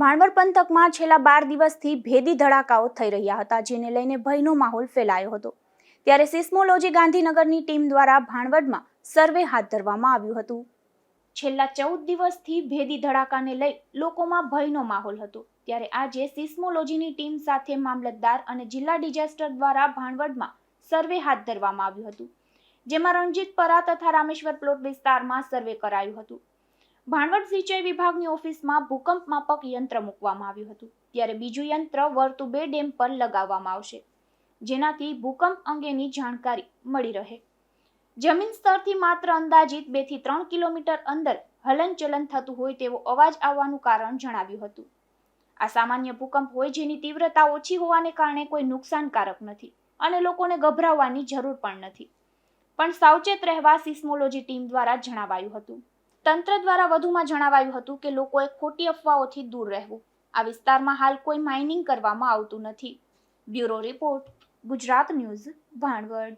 ભાણવડ પંથકમાં છેલ્લા બાર દિવસથી ભેદી ધડાકાઓ થઈ રહ્યા હતા, જેને લઈને ભયનો માહોલ ફેલાયો હતો. ત્યારે સિસ્મોલોજી ગાંધીનગરની ટીમ દ્વારા ભાણવડમાં સર્વે હાથ ધરવામાં આવ્યું હતું. છેલ્લા ચૌદ દિવસથી ભેદી ધડાકાને લઈ લોકોમાં ભયનો માહોલ હતો. ત્યારે આજે સિસ્મોલોજીની ટીમ સાથે મામલતદાર અને જિલ્લા ડિઝાસ્ટર દ્વારા ભાણવડમાં સર્વે હાથ ધરવામાં આવ્યું હતું, જેમાં રણજીતપરા તથા રામેશ્વર પ્લોટ વિસ્તારમાં સર્વે કરાયું હતું. ભાણવડ સિંચાઈ વિભાગની ઓફિસમાં ભૂકંપ માપક યંત્ર મૂકવામાં આવ્યું હતું, ત્યારે બીજું યંત્ર વર્તુ બે ડેમ પર લગાવવામાં આવશે, જેનાથી ભૂકંપ અંગેની જાણકારી મળી રહે. જમીન સ્તરથી માત્ર અંદાજિત બેથી ત્રણ કિલોમીટર અંદર હલનચલન થતું હોય તેવો અવાજ આવવાનું કારણ જણાવ્યું હતું. આ સામાન્ય ભૂકંપ હોય જેની તીવ્રતા ઓછી હોવાને કારણે કોઈ નુકસાનકારક નથી અને લોકોને ગભરાવવાની જરૂર પણ નથી. પણ સાવચેત રહેવા સિસ્મોલોજી ટીમ દ્વારા જણાવાયું હતું. તંત્ર દ્વારા વધુમાં જણાવાયું હતું કે લોકોએ ખોટી અફવાઓથી દૂર રહેવું. આ વિસ્તારમાં હાલ કોઈ માઇનિંગ કરવામાં આવતું નથી. Bureau report, Gujarat news, Bhanvad.